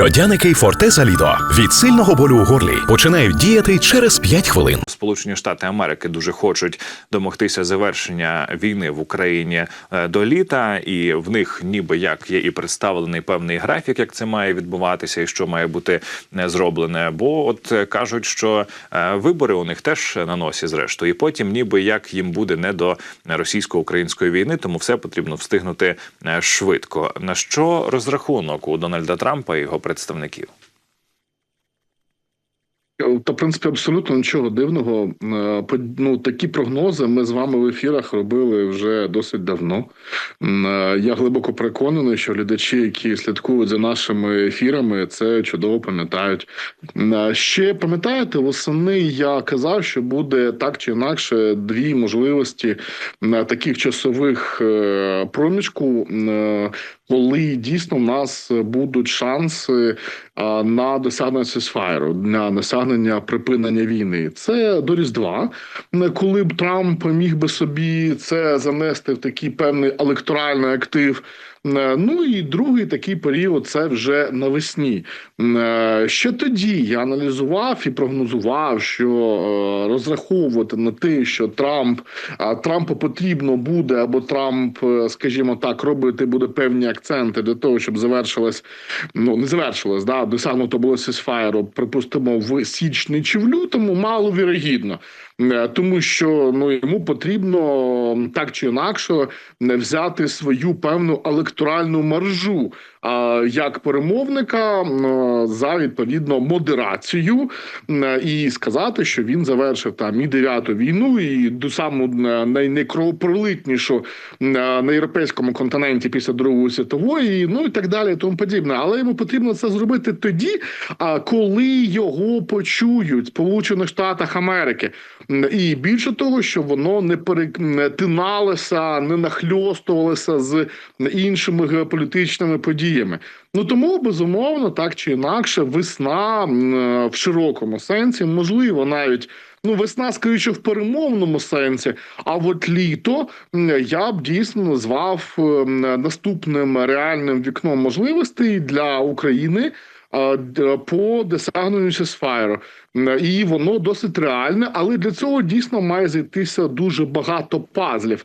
Льодяники Фортеза Лідо від сильного болю у горлі починають діяти через 5 хвилин. Сполучені Штати Америки дуже хочуть домогтися завершення війни в Україні е, до літа, і в них ніби як є і представлений певний графік, як це має відбуватися, і що має бути е, зроблене. Бо от е, кажуть, що вибори у них теж на носі, зрештою, і потім, ніби як їм буде не до російсько-української війни, тому все потрібно встигнути швидко. На що розрахунок у Дональда Трампа і його представників? Та, в принципі, абсолютно нічого дивного. Е, Ну, такі прогнози ми з вами в ефірах робили вже досить давно. Е, Я глибоко переконаний, що глядачі, які слідкують за нашими ефірами, це чудово пам'ятають. Е, Ще пам'ятаєте, восени я казав, що буде так чи інакше дві можливості на таких часових проміжку, коли дійсно в нас будуть шанси на досягнення сесфайру, на досягнення припинення війни. Це до Різдва, М, коли б Трамп міг би собі це занести в такий певний електоральний актив. М, Ну і другий такий період це вже навесні. Е, Ще тоді я аналізував і прогнозував, що е, розраховувати на те, що Трамп Трампу потрібно буде, або Трамп, е, скажімо так, робити буде певні акценти для того, щоб завершилась, ну не завершилась, да, досягнуто було сесфайру, припустимо, в січні чи в лютому, маловірогідно. Е, Тому що ну йому потрібно так чи інакше взяти свою певну електоральну маржу як перемовника за відповідно модерацію і сказати, що він завершив там і дев'яту війну, і до саму м, най- найкровопролитнішу м, на європейському континенті після Другої світової, ну і так далі, і тому подібне. Але йому потрібно це зробити тоді, а коли його почують Сполучених Штатах Америки. І більше того, що воно не перетиналося, не нахльостувалося з іншими геополітичними подіями. Ну тому безумовно, так чи інакше, весна е, в широкому сенсі, можливо, навіть. Ну, весна, скоріше, в перемовному сенсі. А от літо я б дійсно назвав ем, наступним реальним вікном можливостей для України е, по досягненню сесфайру. М, І воно досить реальне, але для цього дійсно має зайтися дуже багато пазлів.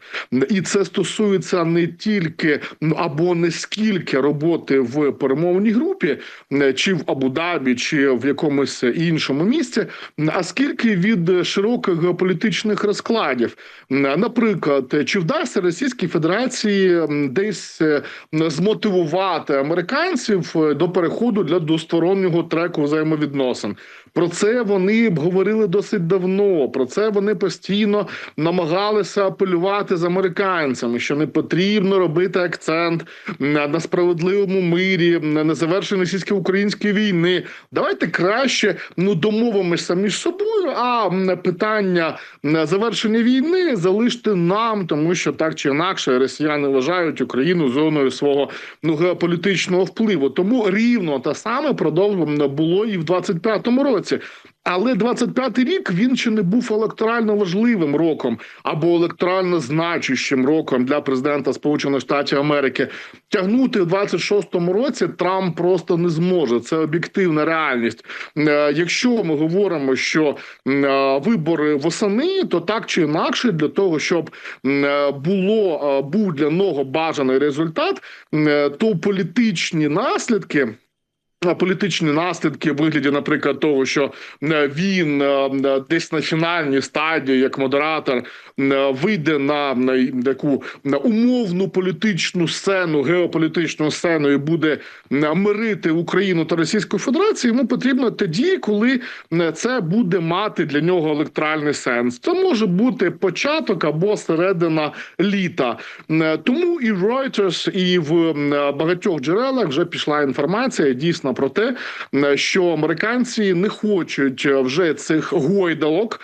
І це стосується не тільки ну, або не скільки роботи в перемовній групі, м, чи в Абу-Дабі, чи в якомусь іншому місці, а скільки від широких геополітичних розкладів. Наприклад, чи вдасться Російській Федерації десь е, змотивувати американців е, до переходу для двостороннього треку взаємовідносин? Про це вони б говорили досить давно. Про це вони постійно намагалися апелювати з американцями, що не потрібно робити акцент на, справедливому мирі, на, завершенні російсько-української війни. Давайте краще ну домовимося між собою. А питання завершення війни залиште нам, тому що так чи інакше росіяни вважають Україну зоною свого ну геополітичного впливу. Тому рівно те саме продовжено було і в 25-му році. Але 25-й рік він ще не був електорально важливим роком або електорально значущим роком для президента Сполучених Штатів Америки. Тягнути в 26-му році Трамп просто не зможе. Це об'єктивна реальність. Е, Якщо ми говоримо, що е, вибори восени, то так чи інакше, для того, щоб е, було був для нього бажаний результат, то політичні наслідки. А Політичні наслідки в вигляді, наприклад, того, що е, він е, е, десь на фінальній стадії, як модератор, е, вийде на, таку умовну політичну сцену, геополітичну сцену і буде е, мирити Україну та Російську Федерацію. Йому потрібно тоді, коли е, це буде мати для нього електоральний сенс. Це може бути початок або середина літа. Е, Тому і Reuters, і в е, багатьох джерелах вже пішла інформація дійсно про те, що американці не хочуть е, вже цих гойдалок.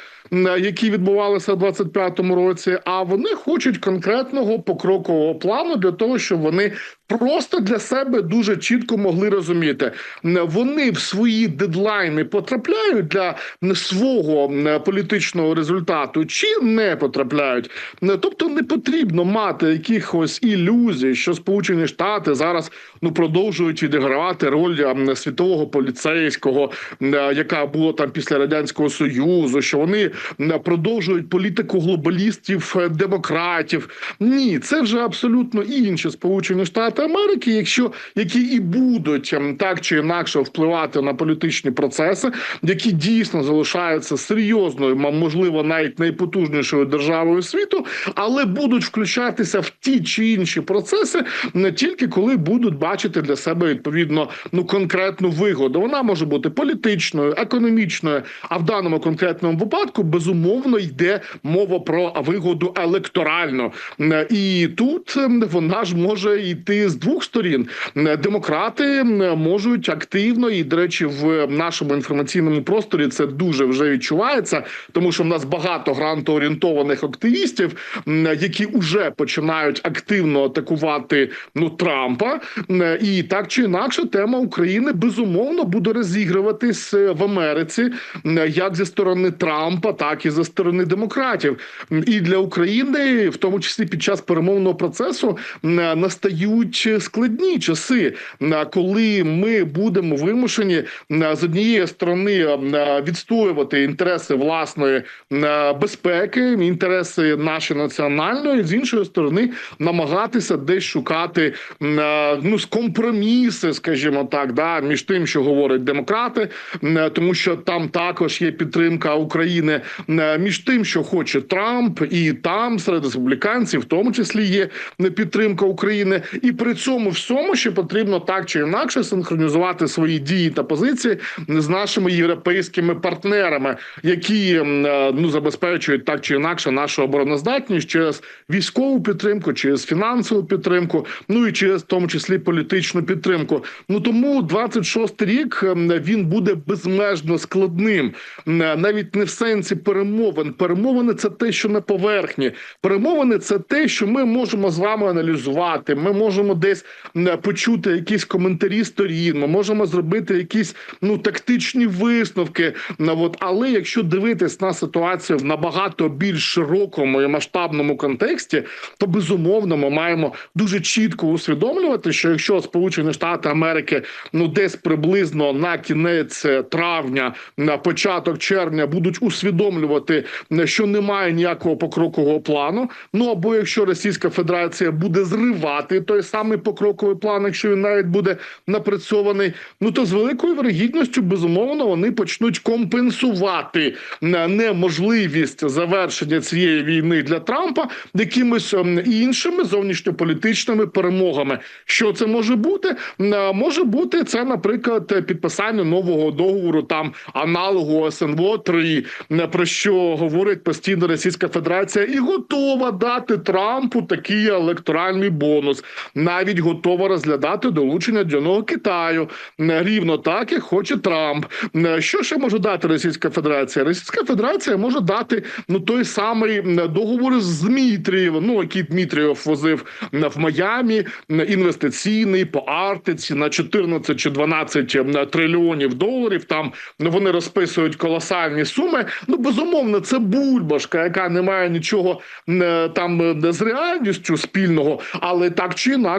Які відбувалися в 25-му році, а вони хочуть конкретного покрокового плану для того, щоб вони просто для себе дуже чітко могли розуміти, вони в свої дедлайни потрапляють для свого політичного результату, чи не потрапляють. Тобто не потрібно мати якихось ілюзій, що Сполучені Штати зараз ну продовжують відігравати роль світового поліцейського, яка була там після радянського союзу, що вони продовжують політику глобалістів, е, демократів. Ні, це вже абсолютно інші Сполучені Штати Америки, якщо які і будуть ем, так чи інакше впливати на політичні процеси, які дійсно залишаються серйозною, можливо, навіть найпотужнішою державою світу, але будуть включатися в ті чи інші процеси не тільки коли будуть бачити для себе відповідно ну конкретну вигоду. Вона може бути політичною, економічною. А в даному конкретному випадку безумовно йде мова про вигоду електоральну. І тут вона ж може йти з двох сторін. Е, Демократи ем, можуть активно і, до речі, в нашому інформаційному просторі це дуже вже відчувається, тому що в нас багато грантоорієнтованих активістів, які вже починають активно атакувати ну Трампа. І так чи інакше, тема України безумовно буде розігруватись е, в Америці як зі сторони Трампа, так і зі сторони демократів. І для України, в тому числі під час перемовного процесу, м, настають складні часи, коли ми будемо вимушені з однієї сторони відстоювати інтереси власної безпеки, інтереси наші національної, з іншої сторони, намагатися десь шукати ну компроміси, скажімо так, да між тим, що говорять демократи, тому що там також є підтримка України між тим, що хоче Трамп, і там серед республіканців, в тому числі є підтримка України, і при цьому всьому ще потрібно так чи інакше синхронізувати свої дії та позиції з нашими європейськими партнерами, які е, ну забезпечують так чи інакше нашу обороноздатність через військову підтримку, через фінансову підтримку, ну і через в тому числі політичну підтримку. Ну тому 26 рік він буде безмежно складним, навіть не в сенсі перемовин. Перемовини це те, що на поверхні. Перемовини це те, що ми можемо з вами аналізувати. Ми можемо десь м, почути якісь коментарі сторін. Ми можемо зробити якісь ну тактичні висновки. Ну, От, але якщо дивитись на ситуацію в набагато більш широкому і масштабному контексті, то безумовно ми маємо дуже чітко усвідомлювати, що якщо Сполучені Штати Америки ну десь приблизно на кінець травня, на початок червня будуть усвідомлювати, що немає ніякого покрокового плану. Ну або якщо Російська Федерація буде зривати той самий покроковий план, якщо він навіть буде напрацьований, ну то з великою вирогідністю безумовно вони почнуть компенсувати неможливість завершення цієї війни для Трампа якимись іншими зовнішньополітичними перемогами. Що це може бути? Може бути це, наприклад, підписання нового договору там аналогу СНВО 3 про що говорить постійно Російська Федерація, і готова дати Трампу такий електоральний бонус. Навіть готова розглядати долучення до нього Китаю рівно так, як хоче Трамп. Що ще може дати Російська Федерація? Російська Федерація може дати ну той самий договор з Дмитрієвим, ну який Дмитрієв возив в Майамі, інвестиційний по Арктиці на 14 чи 12 трильйонів доларів. Там ну, вони розписують колосальні суми. Ну безумовно, це бульбашка, яка не має нічого е, там е, з реальністю спільного, але так чи інакше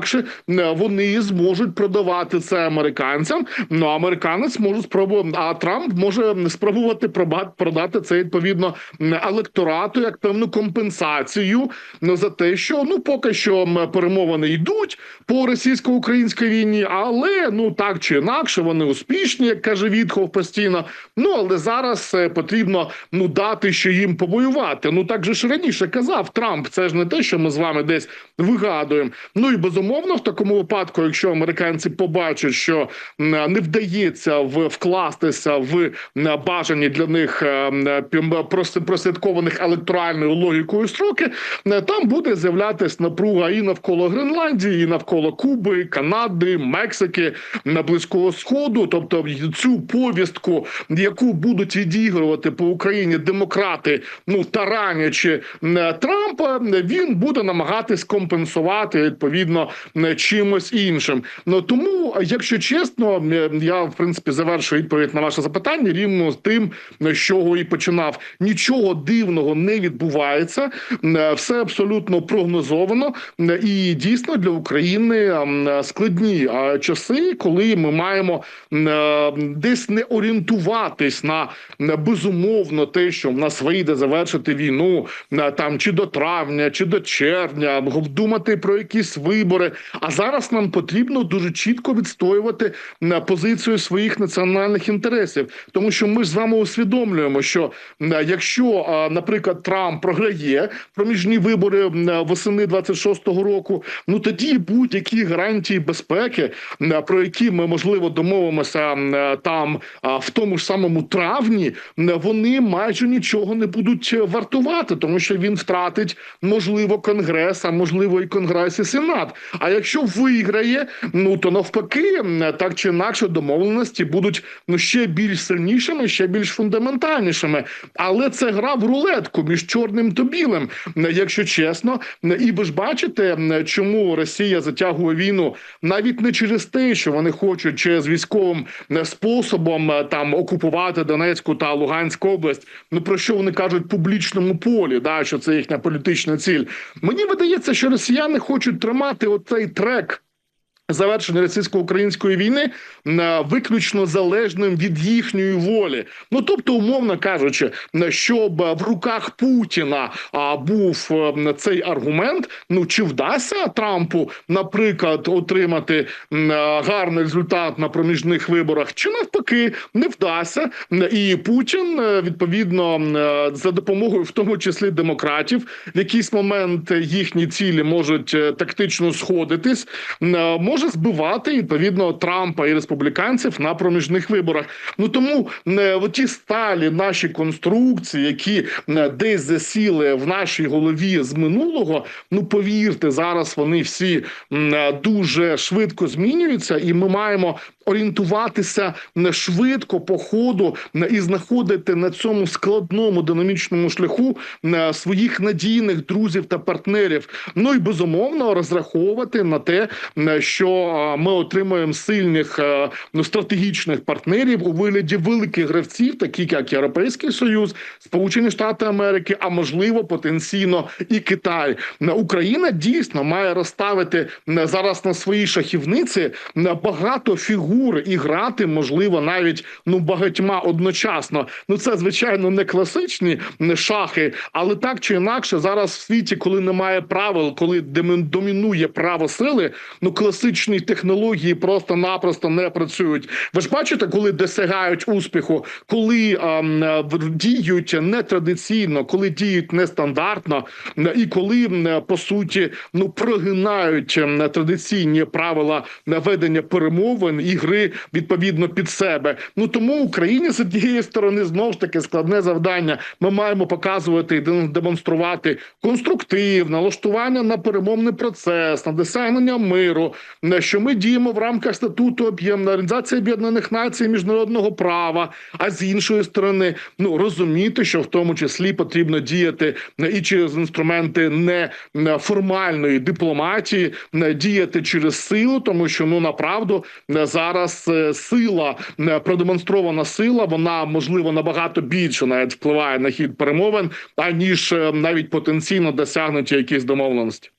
м, вони зможуть продавати це американцям. Ну американець може спробувати, а Трамп може спробувати продати це відповідно електорату як певну компенсацію за те, що ну поки що перемовини йдуть по російсько-українській війні, але ну так чи інакше вони успішні, як каже Вітхов постійно. Ну але зараз е, потрібно ну дати ще їм повоювати. Ну так же ж раніше казав Трамп. Це ж не те, що ми з вами десь вигадуємо. Ну і безумовно, в такому випадку, якщо американці побачать, що не вдається вкластися в бажані для них е, прослідкованих електоральною логікою строки, там буде з'являтись напруга і навколо Гренландії, і навколо Куби, Канади, Мексики, на Близького Сходу. Тобто цю повістку, яку будуть відігрувати по Україні демократи, ну таранячи Трампа, він буде намагатись компенсувати відповідно чимось іншим. Ну тому, якщо чесно, е, я в принципі завершую відповідь на ваше запитання рівно з тим, з чого і починав. Нічого дивного не відбувається, Е, все абсолютно прогнозовано Е, і дійсно для України складні е, часи, коли ми маємо е, десь не орієнтуватись на е, безумовно те, що в нас вийде завершити війну е, там чи до травня, чи до червня, думати про якісь вибори. А зараз нам потрібно дуже чітко відстоювати позицію своїх національних інтересів, тому що ми з вами усвідомлюємо, що якщо, наприклад, Трамп програє проміжні вибори восени 26-го року, ну тоді будь-які гарантії безпеки, про які ми можливо домовимося там в тому ж самому травні, вони майже нічого не будуть вартувати, тому що він втратить можливо конгрес, а можливо і конгрес і сенат. А якщо виграє, ну то навпаки, так чи інакше домовленості будуть ну ще більш сильнішими, ще більш фундаментальнішими. Але це гра в рулетку між чорним та білим, якщо чесно. І ви ж бачите, чому Росія затягує війну навіть не через те, що вони хочуть через військовим е, способом е, там окупувати Донецьку та Луганську область. Ну про що вони кажуть публічному полі? Да, що це їхня політична ціль. Мені видається, що росіяни хочуть тримати оцей трек. Завершення російсько-української війни е, виключно залежним від їхньої волі. Ну тобто, умовно кажучи, е, щоб в руках Путіна був е, цей аргумент. Ну чи вдасться Трампу, наприклад, отримати е, гарний результат на проміжних виборах, чи навпаки не вдасться, і Путін е, відповідно е, за допомогою, в тому числі демократів, в якийсь момент їхні цілі можуть е, тактично сходитись. м, може збивати відповідно Трампа і республіканців на проміжних виборах. Ну тому е, ті сталі наші конструкції, які е, десь засіли в нашій голові з минулого. Ну повірте, зараз вони всі е, дуже швидко змінюються, і ми маємо орієнтуватися швидко по ходу і знаходити на цьому складному динамічному шляху своїх надійних друзів та партнерів. Ну і безумовно розраховувати на те, що ми отримуємо сильних ну, стратегічних партнерів у вигляді великих гравців, таких як Європейський Союз, Сполучені Штати Америки, а можливо потенційно і Китай. Україна дійсно має розставити зараз на своїй шахівниці багато фігур і грати можливо навіть ну багатьма одночасно. Ну це звичайно не класичні е, шахи, але так чи інакше, зараз в світі, коли немає правил, коли домінує право сили, ну класичні технології просто-напросто не працюють. Ви ж бачите, коли досягають успіху, коли ем, е, діють нетрадиційно, коли діють нестандартно, е, і коли по суті ну прогинають традиційні правила ведення перемовин і гри відповідно під себе. Ну тому Україні з однієї сторони знову ж таки складне завдання. Ми маємо показувати і демонструвати конструктив, налаштування на перемовний процес, на досягнення миру. Що ми діємо в рамках статуту об'єм Організації Об'єднаних Націй міжнародного права. А з іншої сторони, ну розуміти, що в тому числі потрібно діяти і через інструменти не е, формальної дипломатії, діяти через силу, тому що ну направду е, зараз е, сила е, продемонстрована сила, вона можливо набагато більше навіть впливає на хід перемовин, аніж е, навіть потенційно досягнуті якісь домовленості.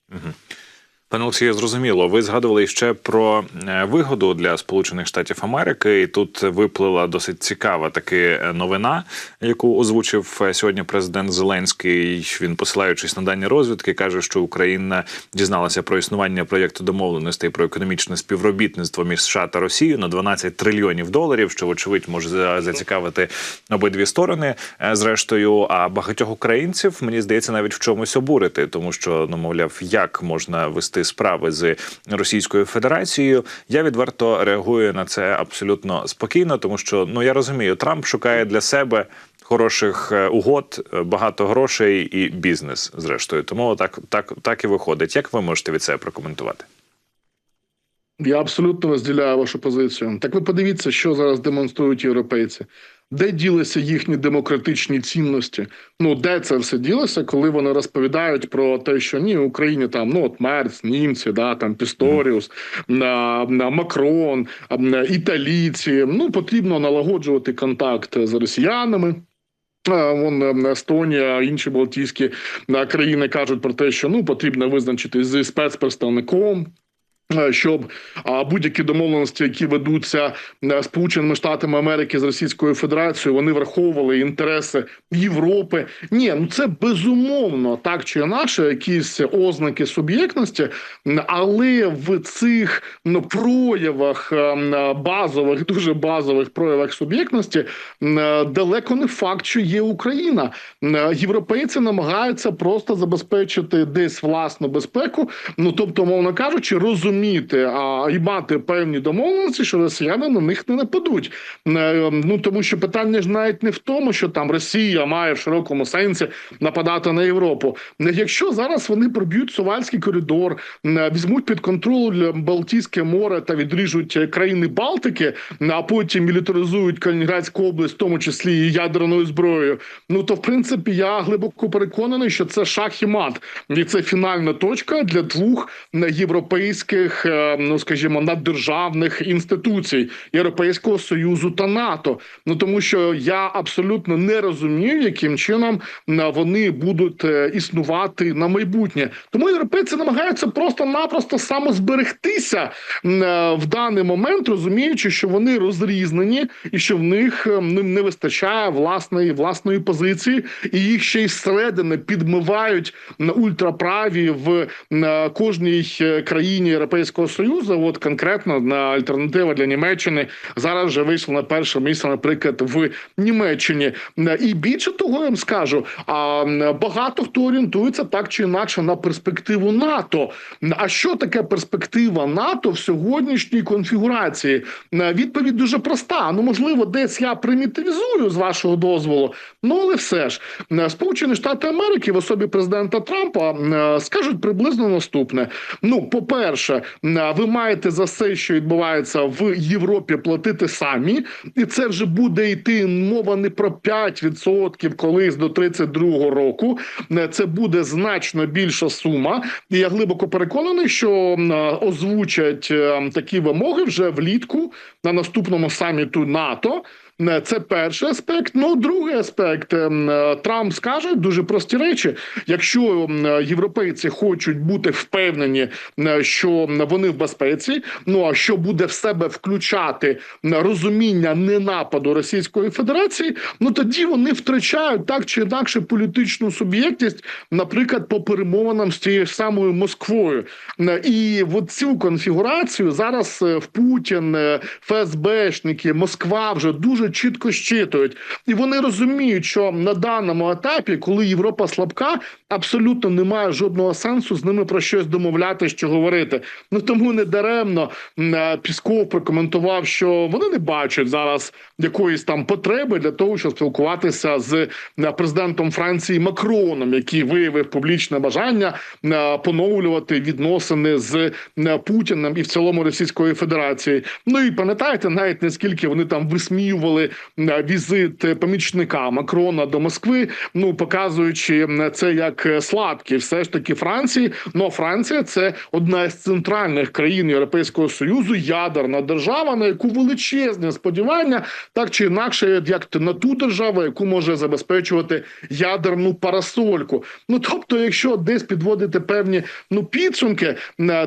Пане Олексію, зрозуміло. Ви згадували ще про е, вигоду для Сполучених Штатів Америки, і тут виплила досить цікава таки новина, яку озвучив е, сьогодні президент Зеленський. Він, посилаючись на дані розвідки, каже, що Україна дізналася про існування проєкту домовленостей про економічне співробітництво між США та Росією на 12 трильйонів доларів, що вочевидь може зацікавити обидві сторони. Е, Зрештою, а багатьох українців мені здається навіть в чомусь обурити, тому що ну мовляв, як можна вести справи з Російською Федерацією. Я відверто реагую на це абсолютно спокійно, тому що ну я розумію, Трамп шукає для себе. Хороших е, угод, е, багато грошей і бізнес, зрештою. Тому так, так, так і виходить. Як ви можете від себе прокоментувати? Я абсолютно розділяю вашу позицію. Так ви подивіться, що зараз демонструють європейці. Де ділися їхні демократичні цінності? Ну де це все ділося, коли вони розповідають про те, що ні, в Україні там ну от Мерц, німці, да там Пісторіус, на, на Макрон, а, м, італійці. Ну потрібно налагоджувати контакт з росіянами. Вон Естонія, інші Балтійські країни кажуть про те, що ну потрібно визначити зі спецпредставником. Е, Щоб будь-які домовленості, які ведуться е, Сполученими Штатами Америки з Російською Федерацією, вони враховували інтереси Європи. Ні, ну це безумовно так чи інакше, якісь ознаки суб'єктності, але в цих ну, проявах е, базових, дуже базових проявах суб'єктності далеко не факт, що є Україна. Європейці намагаються просто забезпечити десь власну безпеку. Ну тобто, мовно кажучи, розуміти а і мати певні домовленості, що росіяни на них не нападуть. Е, Ну тому що питання ж навіть не в тому, що там Росія має в широкому сенсі нападати на Європу. Е, Якщо зараз вони проб'ють Сувальський коридор, е, візьмуть під контроль Балтійське море та відріжуть країни Балтики, а потім мілітаризують Калінінградську область, в тому числі і ядерною зброєю. Ну то в принципі я глибоко переконаний, що це шах і мат, і це фінальна точка для двох європейських, е, ну скажімо, наддержавних інституцій Європейського союзу та НАТО. Ну тому що я абсолютно не розумію, яким чином вони будуть е, існувати на майбутнє. Тому європейці намагаються просто-напросто самозберегтися е, в даний момент, розуміючи, що вони розрізнені і що в них ним не вистачає власної власної позиції, і їх ще й зсередини підмивають на ультраправі в кожній країні Європейського союзу. От конкретно на альтернатива для Німеччини зараз вже вийшла на перше місце, наприклад, в Німеччині. І більше того, я вам скажу, а багато хто орієнтується так чи інакше на перспективу НАТО. А що таке перспектива НАТО в сьогоднішній конфігурації? Відповідь дуже проста. Ну можливо, десь я примітивізую з вашого дозволу. Ну але все ж Сполучені Штати Америки в особі президента Трампа скажуть приблизно наступне: ну, по-перше, е, ви маєте за все, що відбувається в Європі, платити самі, і це вже буде йти мова не про 5% колись до 32-го року. Е, Це буде значно більша сума. І я глибоко переконаний, що е, озвучать е, такі вимоги вже влітку на наступному саміту НАТО. Е, Це перший аспект. Ну, другий аспект ем, е, Трамп скаже дуже прості речі. Якщо е, європейці хочуть бути впевнені, що вони в безпеці, ну а що буде в себе включати розуміння ненападу Російської Федерації, ну тоді вони втрачають так чи інакше політичну суб'єктність, наприклад, по перемовинам з тією самою Москвою. І от цю конфігурацію зараз в Путін, ФСБшники, Москва вже дуже чітко щитують, і вони розуміють, що на даному етапі, коли Європа слабка, абсолютно немає жодного сенсу з ними про щось домовляти, що говорити. Ну тому не даремно е, Пісков прокоментував, що вони не бачать зараз якоїсь там потреби для того, щоб спілкуватися з е, президентом Франції Макроном, який виявив публічне бажання е, поновлювати відносини з Путіним і в цілому Російської Федерації. Ну і пам'ятаєте, навіть наскільки вони там висміювали е, візит е, помічника Макрона до Москви, ну показуючи це як е, слабкі, все ж таки Франції. Ну Франція це одна з центральних країн Європейського союзу, ядерна держава, на яку величезне сподівання, так чи інакше, як на ту державу, яку може забезпечувати ядерну парасольку. Ну тобто, якщо десь підводити певні ну підсумки,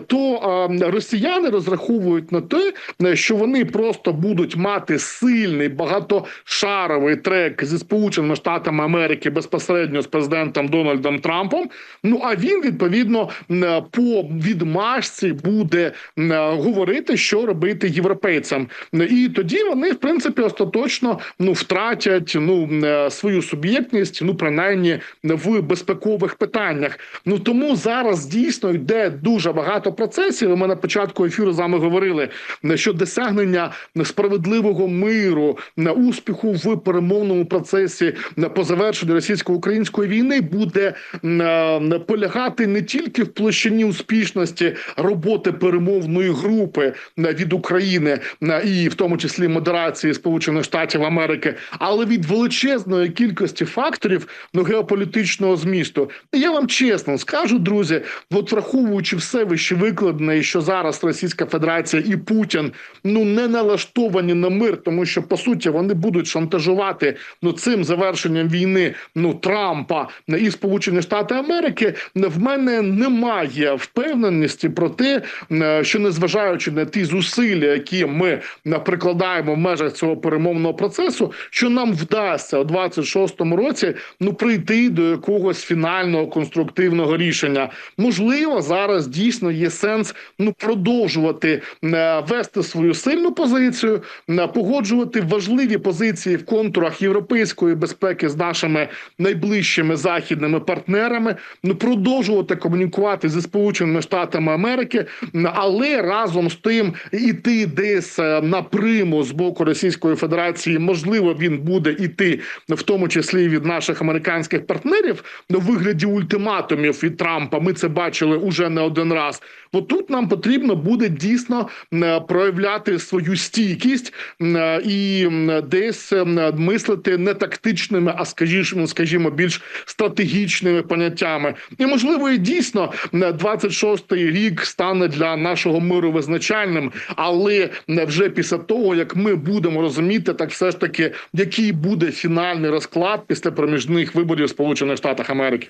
то е, росіяни розраховують на те, що вони просто будуть мати сильний багатошаровий трек зі Сполученими Штатами Америки безпосередньо з президентом Дональдом Трампом. Ну а він відповідно е, по відмашці буде е, говорити, що робити європейцям, і тоді вони в принципі остаточно ну втратять ну е, свою суб'єктність, ну принаймні в безпекових питаннях. Ну тому зараз дійсно йде дуже багато процесів. Ми на початку ефіру з вами говорили, що досягнення справедливого миру, на успіху в перемовному процесі по завершенню російсько-української війни буде е, полягати не тільки в площині успішності роботи перемовної групи е, від України е, і в тому числі модерації Сполучених Штатів Америки, але від величезної кількості факторів ну геополітичного змісту. Я вам чесно скажу, друзі, от враховуючи все вище викладене, що зараз Російська Федерація і Путін ну не налаштовані на мир, тому що по суті вони будуть шантажувати ну цим завершенням війни ну Трампа і Сполучені Штати Америки. В мене немає впевненості про те, е, що незважаючи на ті зусилля, які ми прикладаємо в межах цього перемовного процесу, що нам вдасться у 26-му році ну прийти до якогось фінального конструктивного рішення. Можливо, зараз дійсно є сенс ну продовжувати е, вести свою сильну позицію, е, погоджувати важливі позиції в контурах європейської безпеки з нашими найближчими західними партнерами, ну продовжувати комунікувати зі сполученими штатами Америки, але разом з тим іти десь е, на приму з боку Російської Федерації. Можливо, він буде іти в тому числі від наших американських партнерів на вигляді ультиматумів від Трампа. Ми це бачили уже не один раз. От тут нам потрібно буде дійсно е, проявляти свою стійкість е, і десь е, мислити не тактичними, а скажімо, скажімо, більш стратегічними поняттями. І можливо, і дійсно е, 26-й рік стане для нашого миру визначальним, але е, вже після того як ми будемо розуміти, так все ж таки, який буде фінальний розклад після проміжних виборів Сполучених Штатах Америки.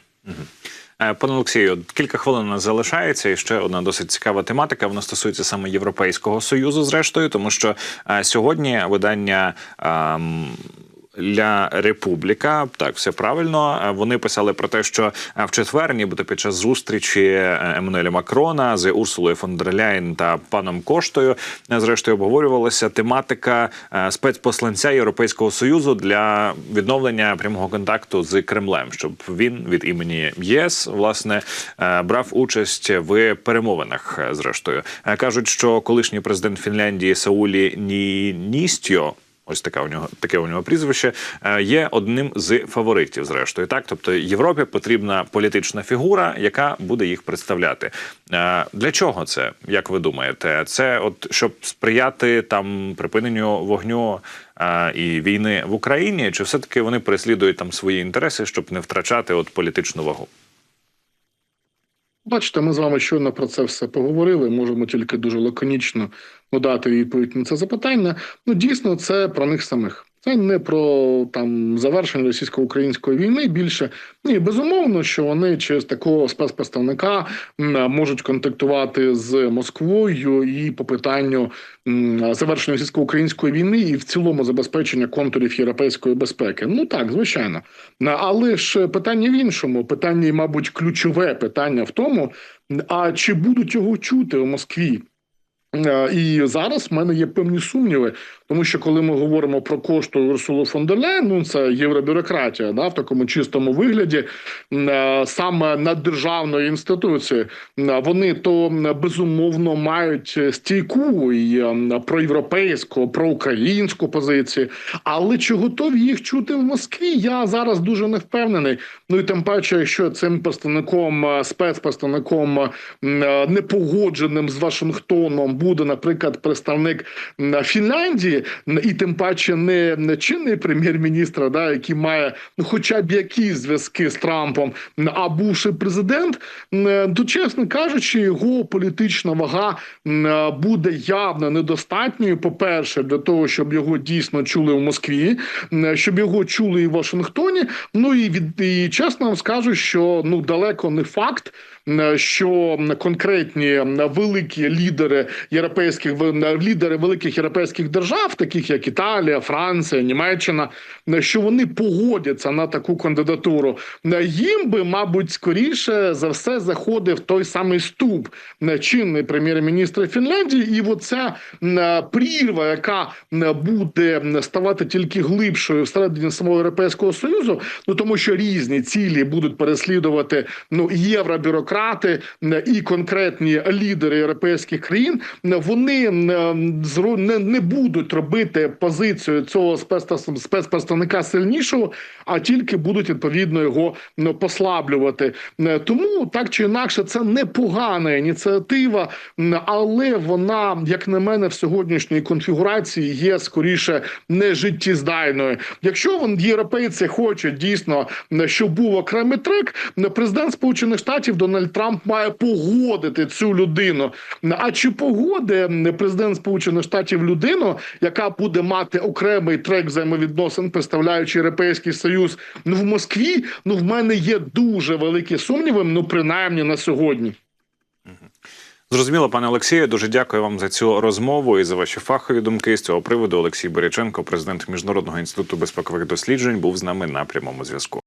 Е, Пане Олексію, кілька хвилин нас залишається, і ще одна досить цікава тематика. Вона стосується саме Європейського союзу, зрештою, тому що е, сьогодні видання. ем, Ля Републіка, так все правильно. Е, Вони писали про те, що е, в четвер, нібито під час зустрічі е, Еммануеля Макрона з Урсулою фон дер Ляєн та паном Коштою, зрештою обговорювалася тематика спецпосланця Європейського союзу для відновлення прямого контакту з Кремлем, щоб він від імені ЄС власне брав участь в перемовинах. Зрештою кажуть, що колишній президент Фінляндії Саулі Ніністьо. Ось таке у нього таке у нього прізвище е, є одним з фаворитів. Зрештою, так тобто Європі потрібна політична фігура, яка буде їх представляти. Е, Для чого це? Як ви думаєте? Це от щоб сприяти там припиненню вогню е, і війни в Україні, чи все таки вони переслідують там свої інтереси, щоб не втрачати от політичну вагу? Бачите, ми з вами щойно про це все поговорили. Можемо тільки дуже лаконічно надати відповідь на це запитання. Ну дійсно, це про них самих. Це не про там завершення російсько-української війни. Більше ні, безумовно, що вони через такого спецпредставника можуть контактувати з Москвою і по питанню завершення російсько-української війни і в цілому забезпечення контурів європейської безпеки. Ну так, звичайно. Але ж питання в іншому. Питання, мабуть, ключове питання в тому, а чи будуть його чути у Москві? Е, І зараз в мене є певні сумніви, тому що коли ми говоримо про кошту Урсулу фон дер ну це євробюрократія, да, в такому чистому вигляді, е, саме наддержавної інституції, е, вони то безумовно мають стійку і е, проєвропейську, проукраїнську позицію, але чи готові їх чути в Москві? Я зараз дуже не впевнений. Ну і тим паче, якщо цим представником, е, спецпредставником е, непогодженим з Вашингтоном буде, наприклад, представник Фінляндії, і тим паче не, не чинний прем'єр-міністр, да, який має ну, хоча б якісь зв'язки з Трампом, а бувший президент, то чесно кажучи, його політична вага буде явно недостатньою. По перше, для того, щоб його дійсно чули в Москві, щоб його чули і в Вашингтоні. Ну і від і чесно вам скажу, що ну далеко не факт. М, Що конкретні великі лідери європейських в- лідери великих європейських держав, таких як Італія, Франція, Німеччина, що вони погодяться на таку кандидатуру, їм би, мабуть, скоріше за все заходив той самий ступ чинний прем'єр-міністр Фінляндії, і оця прірва, яка буде ставати тільки глибшою всередині самого європейського союзу, ну тому що різні цілі будуть переслідувати ну євробюрократія демократи е, і конкретні лідери європейських країн е, вони е, не, не будуть робити позицію цього спецпредстав- спецпредставника сильнішого, а тільки будуть відповідно його ну, послаблювати. Тому так чи інакше, це непогана ініціатива, але вона, як на мене, в сьогоднішній конфігурації є скоріше не життєздайною. Якщо вон європейці хочуть дійсно, щоб був окремий трек, президент Сполучених Штатів Дональд Трамп має погодити цю людину. А чи погодить президент Сполучених Штатів людину, яка буде мати окремий трек взаємовідносин, представляючи Європейський Союз ну в Москві? Ну в мене є дуже великі сумніви, ну принаймні на сьогодні. Зрозуміло, пане Олексію. Дуже дякую вам за цю розмову і за ваші фахові думки з цього приводу. Олексій Боряченко, президент Міжнародного інституту безпекових досліджень, був з нами на прямому зв'язку.